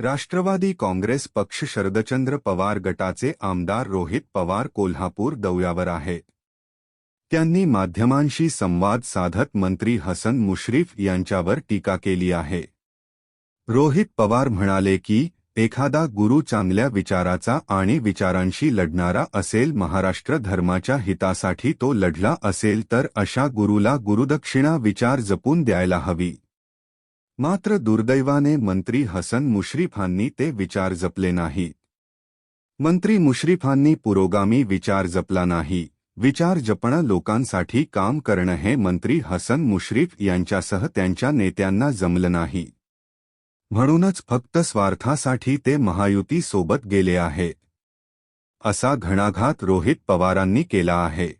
राष्ट्रवादी काँग्रेस पक्ष शरदचंद्र पवार गटाचे आमदार रोहित पवार कोल्हापूर दौऱ्यावर आहे. त्यांनी माध्यमांशी संवाद साधत मंत्री हसन मुश्रीफ यांच्यावर टीका केली आहे. रोहित पवार म्हणाले की एखादा गुरु चांगल्या विचाराचा आणि विचारांशी लढणारा असेल महाराष्ट्र धर्माच्या हितासाठी तो लढला असेल तर अशा गुरुला गुरुदक्षिणा विचार जपून द्यायला हवी. मात्र दुर्दैवाने मंत्री हसन मुश्रीफांनी ते विचार जपले नाहीत मंत्री मुश्रीफांनी पुरोगामी विचार जपला नाही. विचार जपणं लोकांसाठी काम करणं हे मंत्री हसन मुश्रीफ यांच्यासह त्यांच्या नेत्यांना जमलं नाही. म्हणूनच फक्त स्वार्थासाठी ते महायुती सोबत गेले आहे. असा घणाघात रोहित पवारांनी केला आहे.